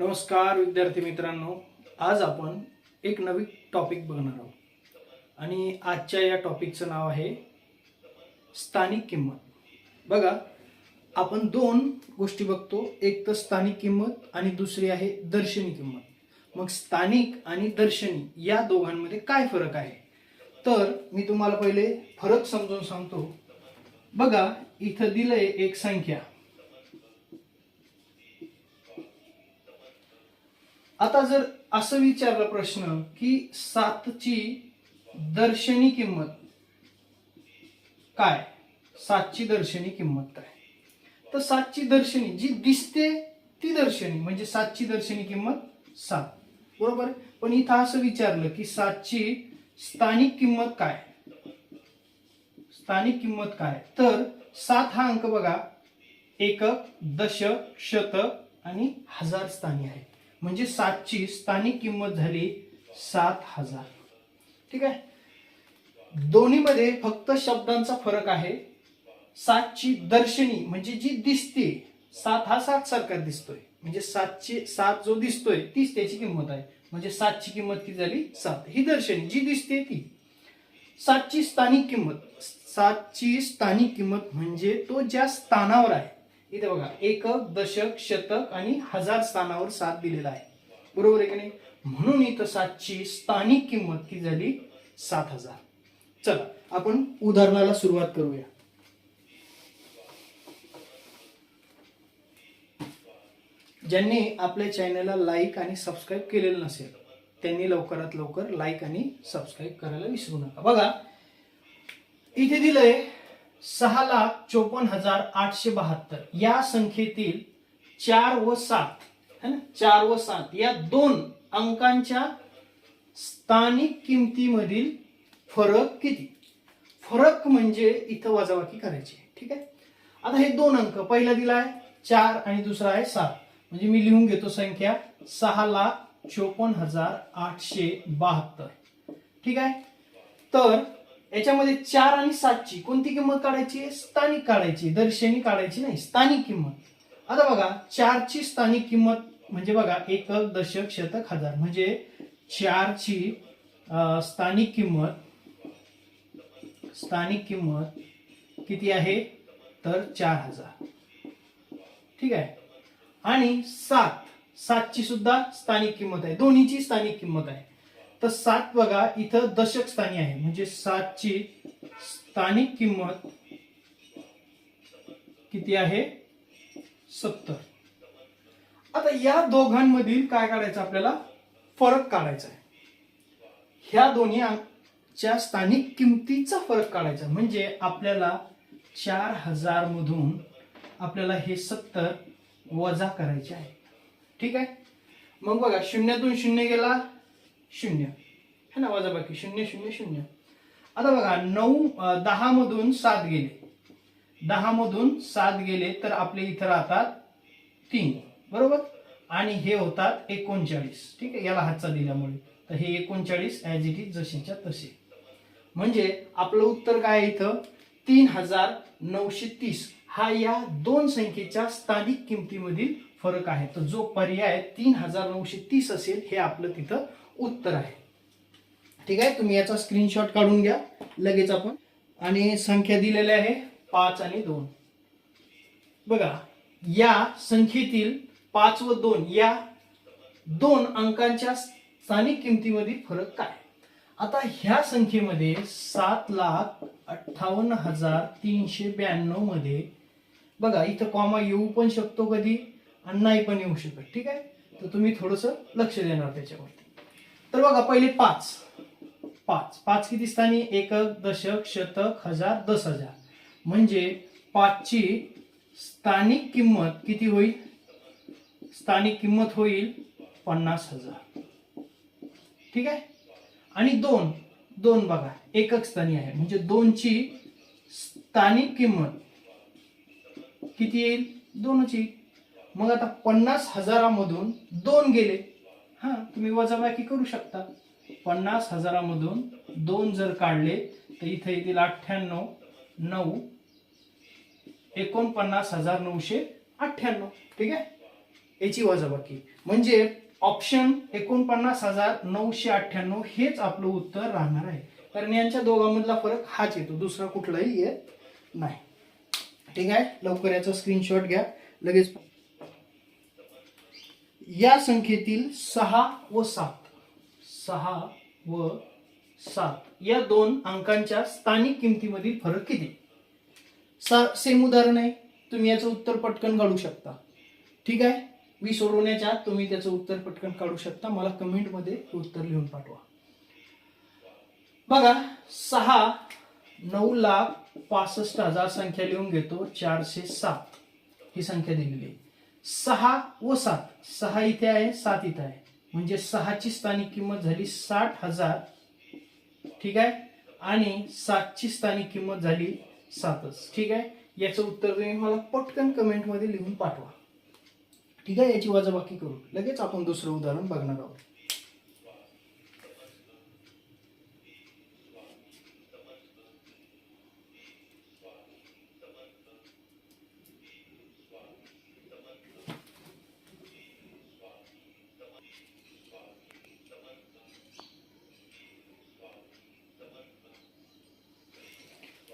नमस्कार विद्यार्थी मित्रांनो. आज आपण एक नवीन टॉपिक बघणार आहोत. आणि आजच्या या टॉपिकचं नाव आहे स्थानिक किंमत. बघा आपण दोन गोष्टी बघतो. एक तर स्थानिक किंमत आणि दुसरी आहे दर्शनी किंमत. मग स्थानिक आणि दर्शनी या दोघांमध्ये काय फरक आहे? तर मी तुम्हाला पहिले फरक समजून सांगतो. बघा इथं दिलंय एक संख्या. आता जर असं विचारलं प्रश्न की सातची दर्शनी किंमत काय? सातची दर्शनी किंमत काय? तर सातची दर्शनी जी दिसते ती दर्शनी म्हणजे सातची दर्शनी किंमत सात. बरोबर पण इथं असं विचारलं की सातची स्थानिक किंमत काय? स्थानिक किंमत काय? तर सात हा अंक बघा एकक दशक शतक आणि हजार स्थानी आहे. म्हणजे सातची स्थानिक किंमत झाली सात हजार. ठीक आहे? दोन्हीमध्ये फक्त शब्दांचा फरक आहे. सातची दर्शनी म्हणजे जी दिसते सात हा सात सारखा दिसतोय. म्हणजे सातची सात जो दिसतोय तीच त्याची किंमत आहे. म्हणजे सातची किंमत किती झाली? सात. ही दर्शनी जी दिसते ती. सातची स्थानिक किंमत सातची स्थानिक किंमत म्हणजे तो ज्या स्थानावर आहे इथे बघा एकक दशक शतक आणि हजार स्थानावर सात दिलेला आहे. बरोबर आहे की नाही? म्हणून इथं सातची स्थानिक किंमत ही झाली? सात हजार. चला आपण उदाहरणाला सुरुवात करूया. ज्यांनी आपल्या चॅनलला लाईक आणि सबस्क्राईब केलेलं नसेल त्यांनी लवकरात लवकर लाईक आणि सबस्क्राईब करायला विसरू नका. बघा इथे दिलंय सहा लाख चोपन्न हजार आठशे बहात्तर. या संख्येतील चार व सात है ना? चार व सात या दोन अंकांच्या स्थानिक किमतीमधील फरक किती? फरक म्हणजे इथं वजाबाकी करायची आहे. ठीक आहे? आता हे दोन अंक पहिला दिला आहे चार आणि दुसरा आहे सात. म्हणजे मी लिहून घेतो संख्या सहा लाख चोपन्न हजार आठशे बहात्तर. ठीक आहे? तर याच्यामध्ये चार आणि सातची कोणती किंमत काढायची? आहे स्थानिक काढायची. दर्शनी काढायची नाही. स्थानिक किंमत. आता बघा चारची स्थानिक किंमत म्हणजे बघा एकक दशक शतक हजार. म्हणजे चारची स्थानिक किंमत स्थानिक किंमत किती आहे? तर चार हजार. ठीक आहे? आणि सात. सातची सुद्धा स्थानिक किंमत आहे. दोन्हीची स्थानिक किंमत आहे. तर सात बघा इथं दशक स्थानी आहे. म्हणजे सातची स्थानिक किंमत किती आहे? सत्तर. आता या दोघांमधील काय काढायचं आपल्याला? फरक काढायचा आहे. ह्या दोन्ही च्या स्थानिक किमतीचा फरक काढायचा म्हणजे आपल्याला चार हजार मधून आपल्याला हे सत्तर वजा करायचे आहे. ठीक आहे? मग बघा शून्यातून शून्य गेला शून्य. है ना वजाबाकी शून्य शून्य शून्य. आता बघा नऊ दहा मधून सात गेले. दहा मधून सात गेले तर आपले इथं राहतात तीन. बरोबर? आणि हे होतात एकोणचाळीस. ठीक आहे? याला हातचा दिल्यामुळे. तर हे एकोणचाळीस ॲज इट इज जसेच्या तसे म्हणजे आपलं उत्तर काय आहे इथं? तीन हजार नऊशे तीस. हा या दोन संख्येच्या स्थानिक किमतीमधील फरक आहे. तर जो पर्याय तीन हजार नऊशे तीस असेल हे आपलं तिथं उत्तर आहे. ठीक आहे? तुम्ही याचा स्क्रीनशॉट काढून घ्या लगेच आपण. आणि संख्या दिलेल्या आहे पाच आणि दोन. बघा या संख्येतील पाच व दोन या दोन अंकांच्या स्थानिक किमतीमध्ये फरक काय? आता ह्या संख्येमध्ये सात लाख अठ्ठावन्न हजार तीनशे ब्याण्णवमध्ये बघा इथं कॉमा येऊ पण शकतो कधी आणि नाही पण येऊ शकत. ठीक आहे? तर तुम्ही थोडस लक्ष देणार त्याच्यावरती. तर बघा पहिले पाच. पाच. पाच किती स्थानी? एकक दशक शतक हजार दस हजार. म्हणजे पाचची स्थानिक किंमत किती होईल? स्थानिक किंमत होईल पन्नास हजार. ठीक आहे? आणि दोन. दोन बघा एकक स्थानी आहे. म्हणजे दोनची स्थानिक किंमत किती येईल? दोनची. मग आता पन्नास हजारामधून दोन गेले. हा तुम्ही वजाबाकी करू शकता. पन्नास हजारामधून दोन जर काढले तर इथे येतील अठ्ठ्याण्णव नऊ एकोणपन्नास हजार नऊशे अठ्ठ्याण्णव. ठीक आहे? याची वजाबाकी. म्हणजे ऑप्शन एकोणपन्नास हजार नऊशे अठ्ठ्याण्णव हेच आपलं उत्तर राहणार आहे. कारण यांच्या दोघांमधला फरक हाच येतो. दुसरा कुठलाही येत नाही. ठीक आहे? लवकर याचा स्क्रीनशॉट घ्या. लगेच या संख्येतील सहा व सात. सहा व सात. या दोन अंकांच्या स्थानिक किमतीमधील फरक किती? सा- सेम उदाहरण आहे. तुम्ही याचं उत्तर पटकन काढू शकता. ठीक आहे? मी सोडवण्याच्या आत तुम्ही त्याचं उत्तर पटकन काढू शकता. मला कमेंटमध्ये उत्तर लिहून पाठवा. बघा सहा नऊ लाख पासष्ट हजार संख्या लिहून घेतो. चारशे सात ही संख्या दिलेली आहे. सहा व सात. सहा इथे आहे सात इथे आहे. म्हणजे सहाची स्थानिक किंमत झाली साठ हजार. ठीक आहे? आणि सातची स्थानिक किंमत झाली सातच. ठीक आहे? याचं उत्तर तुम्ही मला पटकन कमेंटमध्ये लिहून पाठवा. ठीक आहे? याची वजाबाकी करू लगेच आपण दुसरं उदाहरण बघणार आहोत.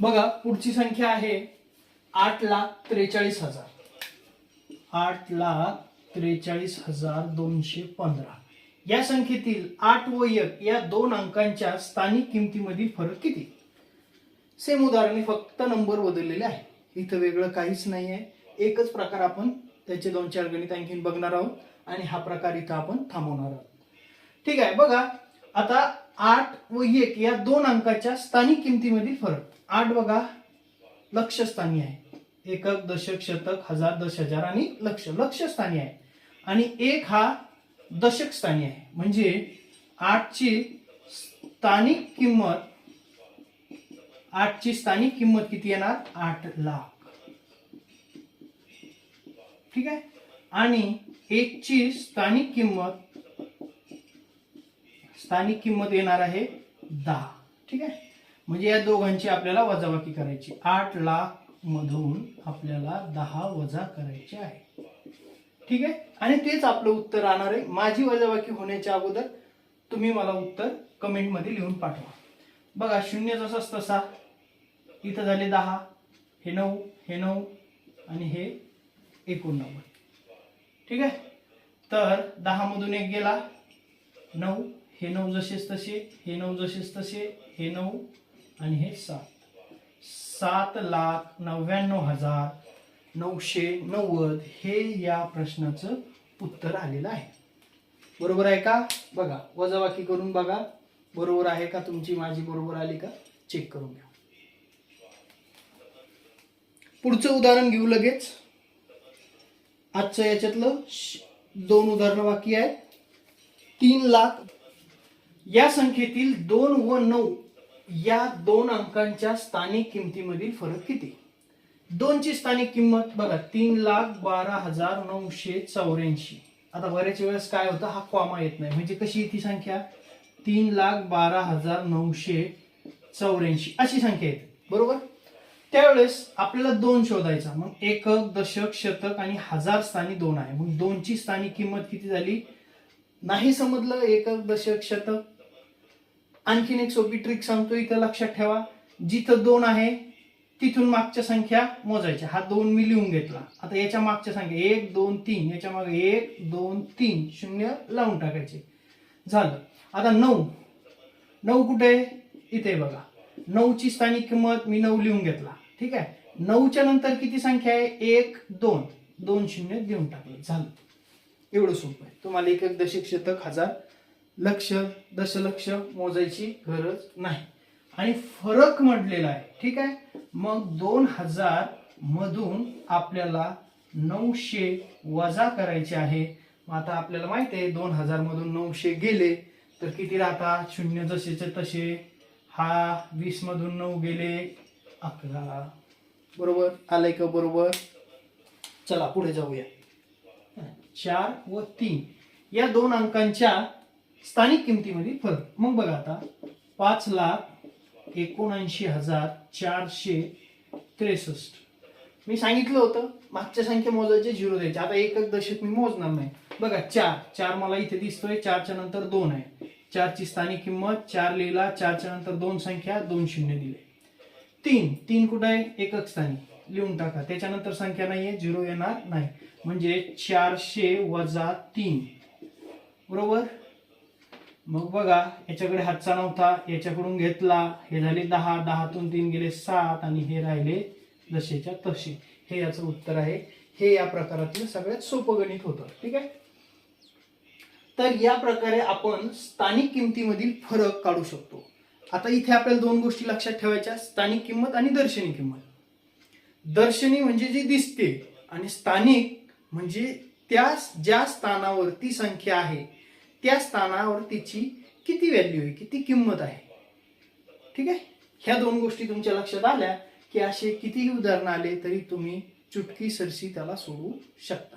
बघा पुढची संख्या आहे आठ लाख त्रेचाळीस हजार. आठ लाख त्रेचाळीस हजार दोनशे पंधरा. या संख्येतील आठ व एक या दोन अंकांच्या स्थानिक किमतीमधील फरक किती? सेम उदाहरणे फक्त नंबर बदललेले आहे इथं वेगळं काहीच नाही आहे एकच प्रकार आपण त्याचे दोन चार गणित आणखीन बघणार आहोत आणि हा प्रकार इथं आपण थांबवणार आहोत. ठीक आहे बघा. आता आठ व एक या दोन अंकाच्या स्थानिक किमतीमधील फरक. आठ बघा लक्षस्थानी आहे. एकक दशक शतक हजार दश हजार आणि लक्ष. लक्षस्थानी आहे. आणि एक हा दशक स्थानी आहे. म्हणजे आठची स्थानिक किंमत आठची स्थानिक किंमत किती येणार? आठ लाख. ठीक आहे? आणि एकची स्थानिक किंमत स्थानिक किंमत येणार आहे दहा. ठीक आहे? म्हणजे या दोघांची आपल्याला वजाबाकी करायची. आठ लाख मधून आपल्याला दहा वजा करायचे आहे. ठीक आहे? आणि तेच आपलं उत्तर राहणार आहे. माझी वजाबाकी होण्याच्या अगोदर तुम्ही मला उत्तर कमेंटमध्ये लिहून पाठवा. बघा शून्य जसंच तसा. इथं झाले दहा. हे नऊ हे नऊ आणि हे एकोणनव्वद. ठीक आहे? तर दहामधून एक गेला. नऊ. हे नऊ जसेच तसे हे नऊ जसेच तसे हे नऊ आणि हे सात. सात लाख नव्याण्णव हजार नऊशे नव्वद हे या प्रश्नाचं उत्तर आलेलं आहे. बरोबर आहे का? बघा वजाबाकी करून बघा. बरोबर आहे का? तुमची माझी बरोबर आली का? चेक करून घ्या. पुढचं उदाहरण घेऊ लगेच. आजचं याच्यातलं दोन उदाहरणं बाकी आहेत. तीन लाख या संख्येतील दोन व नऊ या दोन अंकांच्या स्थानिक किमतीमधील फरक किती? दोनची स्थानिक किंमत बघा तीन लाख बारा हजार नऊशे चौऱ्याऐंशी. आता बऱ्याच वेळेस काय होतं हा कॉमा येत नाही. म्हणजे कशी ती संख्या? तीन लाख बारा हजार नऊशे चौऱ्याऐंशी. अशी संख्या येते. बरोबर? त्यावेळेस आपल्याला दोन शोधायचा. मग एकक दशक शतक आणि हजार स्थानी दोन आहे. मग दोनची स्थानिक किंमत किती झाली? नाही समजलं एकक दशक शतक? आणखीन एक सोपी ट्रिक सांगतो इथं लक्षात ठेवा. जिथं दोन आहे तिथून मागच्या संख्या मोजायच्या. हा दोन मी लिहून घेतला. आता याच्या मागच्या संख्या एक दोन तीन. याच्या मागे एक दोन तीन. शून्य लावून टाकायचे. झालं. आता नऊ. नऊ कुठे आहे? इथे बघा. नऊची स्थानिक किंमत मी नऊ लिहून घेतला. ठीक आहे? नऊच्या नंतर किती संख्या आहे? एक दोन. दोन शून्य देऊन टाकलं. झालं. एवढं सोपं आहे. तुम्हाला एक एक शिक्षक हजार लक्ष दशलक्ष मोजायची गरज नाही. आणि फरक म्हटलेला आहे ठीक आहे? मग दोन हजार मधून आपल्याला नऊशे वजा करायचे आहे. मग आता आपल्याला माहिती आहे दोन हजार मधून नऊशे गेले तर किती राहतात शून्य जसेचे तसे. हा वीस मधून नऊ गेले अकरा. बरोबर? आलंय का बरोबर? चला पुढे जाऊया. चार व तीन. या दोन अंकांच्या स्थानिक किमतीमधील फरक. मग बघा आता पाच लाख एकोणऐंशी हजार चारशे त्रेसष्ट. मी सांगितलं होतं मागच्या संख्या मोजायचे झिरो द्यायचे. आता एकच दशक मी मोजणार नाही. बघा चार. चार मला इथे दिसतोय चारच्या नंतर दोन आहे. चारची स्थानिक किंमत चार लिहिला चारच्या नंतर दोन संख्या दोन शून्य दिले. तीन. तीन कुठं आहे? एकक स्थानिक. लिहून टाका. त्याच्यानंतर संख्या नाहीये झिरो येणार नाही. म्हणजे चारशे वजा तीन. बरोबर? मग बघा याच्याकडे हातचा नव्हता याच्याकडून घेतला. हे झाले दहा दहातून तीन गेले सात आणि हे राहिले जसेच्या तसे हे याचं उत्तर आहे. हे या प्रकारातलं सगळ्यात सोपं गणित होतं. ठीक आहे? तर या प्रकारे आपण स्थानिक किमतीमधील फरक काढू शकतो. आता इथे आपल्याला दोन गोष्टी लक्षात ठेवायच्या. स्थानिक किंमत आणि दर्शनी किंमत. दर्शनी म्हणजे जी दिसते आणि स्थानिक म्हणजे त्या ज्या स्थानावर ती संख्या आहे त्या स्थानावर तिची किती व्हॅल्यू आहे? किती किंमत आहे? ठीक आहे? ह्या दोन गोष्टी तुमच्या लक्षात आल्या की असे कितीही उदाहरणं आले तरी तुम्ही चुटकी सरशी त्याला सोडवू शकता.